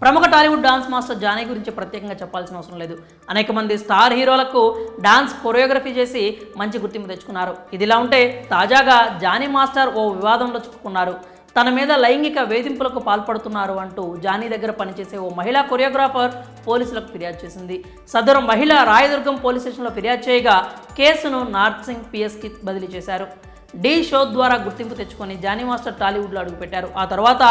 ప్రముఖ Tollywood dance master Johnny గురించి ప్రత్యేకంగా చెప్పాల్సిన అవసరం లేదు. అనేక మంది స్టార్ హీరోలకు డాన్స్ కొరియోగ్రఫీ చేసి మంచి గుర్తింపు తెచ్చుకున్నారు. ఇదిలా ఉంటే తాజాగా జానీ మాస్టర్ ఓ వివాదంలో చిక్కుకున్నారు. తన మీద లైంగిక వేధింపులకు పాల్పడుతున్నారు అంటూ జానీ దగ్గర పనిచేసే ఓ మహిళా కొరియోగ్రాఫర్ పోలీసులకు ఫిర్యాదు చేసింది. సదరు మహిళ రాయదుర్గం పోలీస్ స్టేషన్లో ఫిర్యాదు చేయగా కేసును నార్త్ సింగ్ పిఎస్కి బదిలీ చేశారు. డీ షో ద్వారా గుర్తింపు తెచ్చుకొని జానీ మాస్టర్ టాలీవుడ్లో అడుగుపెట్టారు. ఆ తర్వాత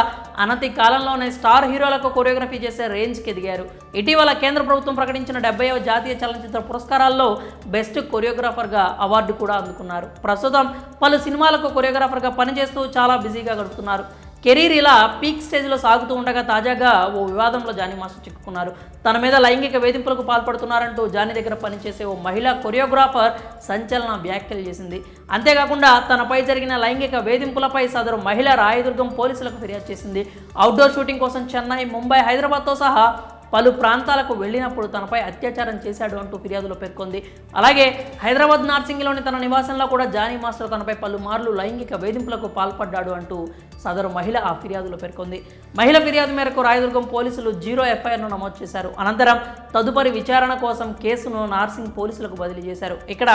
అనతి కాలంలోనే స్టార్ హీరోలకు కొరియోగ్రఫీ చేసే రేంజ్కి ఎదిగారు. ఇటీవల కేంద్ర ప్రభుత్వం ప్రకటించిన డెబ్బైవ జాతీయ చలనచిత్ర పురస్కారాల్లో బెస్ట్ కొరియోగ్రాఫర్గా అవార్డు కూడా అందుకున్నారు. ప్రస్తుతం పలు సినిమాలకు కొరియోగ్రాఫర్గా పనిచేస్తూ చాలా బిజీగా గడుపుతున్నారు. కెరీర్ ఇలా పీక్ స్టేజ్లో సాగుతూ ఉండగా తాజాగా ఓ వివాదంలో జానీ మాస్టర్ చిక్కుకున్నారు. తన మీద లైంగిక వేధింపులకు పాల్పడుతున్నారంటూ జానీ దగ్గర పనిచేసే ఓ మహిళా కొరియోగ్రాఫర్ సంచలన వ్యాఖ్యలు చేసింది. అంతేకాకుండా తనపై జరిగిన లైంగిక వేధింపులపై సదరు మహిళ రాయదుర్గం పోలీసులకు ఫిర్యాదు చేసింది. అవుట్డోర్ షూటింగ్ కోసం చెన్నై ముంబై హైదరాబాద్తో సహా పలు ప్రాంతాలకు వెళ్ళినప్పుడు తనపై అత్యాచారం చేశాడు అంటూ ఫిర్యాదులో పేర్కొంది. అలాగే హైదరాబాద్ నార్సింగిలోని తన నివాసంలో కూడా జానీ మాస్టర్ తనపై పలుమార్లు లైంగిక వేధింపులకు పాల్పడ్డాడు అంటూ సదరు మహిళ ఆ ఫిర్యాదులో పేర్కొంది. మహిళ ఫిర్యాదు మేరకు రాయదుర్గం పోలీసులు జీరో ఎఫ్ఐఆర్ను నమోదు చేశారు. అనంతరం తదుపరి విచారణ కోసం కేసును నార్సింగ్ పోలీసులకు బదిలీ చేశారు. ఇక్కడ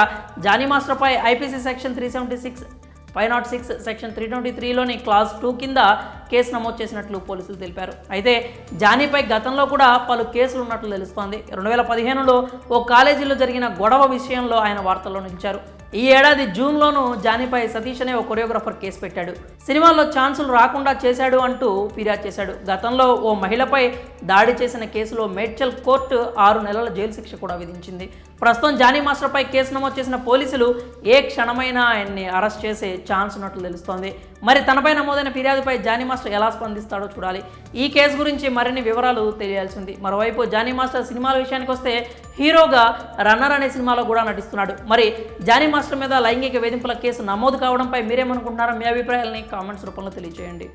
Johnny మాస్టర్పై IPC section three seventy six five not six section three twenty త్రీలోని clause two కింద కేసు నమోదు చేసినట్లు పోలీసులు తెలిపారు. అయితే జానీపై గతంలో కూడా పలు కేసులు ఉన్నట్లు తెలుస్తోంది. రెండు వేల పదిహేనులో ఓ కాలేజీలో జరిగిన గొడవ విషయంలో ఆయన వార్తల్లో నిలిచారు. ఈ ఏడాది జూన్లోనూ జానీపై సతీష్ అనే ఓ కొరియోగ్రాఫర్ కేసు పెట్టాడు. సినిమాల్లో ఛాన్సులు రాకుండా చేశాడు అంటూ ఫిర్యాదు చేశాడు. గతంలో ఓ మహిళపై దాడి చేసిన కేసులో మేడ్చల్ కోర్టు ఆరు నెలల జైలు శిక్ష కూడా విధించింది. ప్రస్తుతం జానీ మాస్టర్పై కేసు నమోదు చేసిన పోలీసులు ఏ క్షణమైనా ఆయన్ని అరెస్ట్ చేసే ఛాన్స్ ఉన్నట్లు తెలుస్తోంది. మరి తనపై నమోదైన ఫిర్యాదుపై జానీ మాస్టర్ ఎలా స్పందిస్తాడో చూడాలి. ఈ కేసు గురించి మరిన్ని వివరాలు తెలియాల్సింది. మరోవైపు జానీ మాస్టర్ సినిమాల విషయానికి వస్తే హీరోగా రన్నర్ అనే సినిమాలో కూడా నటిస్తున్నాడు. మరి జానీ మాస్టర్ మీద లైంగిక వేధింపుల కేసు నమోదు కావడంపై మీరేమనుకుంటున్నారో మీ అభిప్రాయాలని కామెంట్స్ రూపంలో తెలియజేయండి